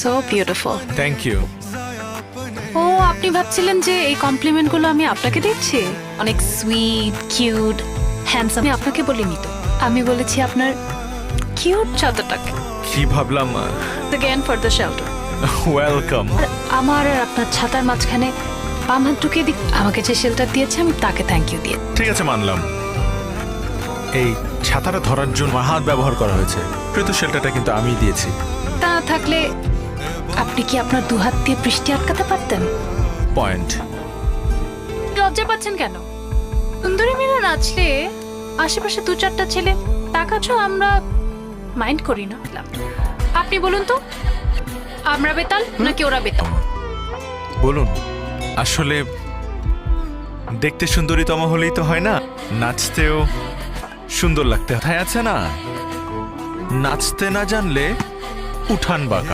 So beautiful thank you ও আপনি ভাবছিলেন যে এই কমপ্লিমেন্টগুলো আমি আপনাকে দিচ্ছি? অনেক সুইট কিউট হ্যান্ডসাম আমি আপনাকে বলিনি তো। আমি বলেছি আপনার কিউট ছাতাটাকে কি ভাবলাম again for the shelter welcome আমার আর আপনার ছাতার মাঝখানে বাম হাত ঢুকিয়ে দিক। আমাকে যে শেল্টার দিয়েছে আমি তাকে থ্যাংক ইউ দিয়ে। ঠিক আছে মানলাম। এই ছাতাটা ধরার জন্য হাত ব্যবহার করা হয়েছে। কিন্তু শেল্টারটা কিন্তু আমি দিয়েছি। তা থাকলে আপনি কি আপনার দু হাত দিয়ে বৃষ্টি আটকাতে পারতেন? পয়েন্ট। লজ্জা পাচ্ছেন কেন? সুন্দরী মেয়েরা নাচলে আশেপাশে দু চারটা ছেলে তাকাচ্ছ আমরা মাইন্ড করি না। আপনি বলুন তো আমরা বেতাল নাকি ওরা বেতাল? বলুন। আসলে দেখতে সুন্দরীতম হলেই তো হয় না নাচতেও সুন্দর লাগতে হয় আছে না? নাচতে না জানলে উঠান বাঁকা।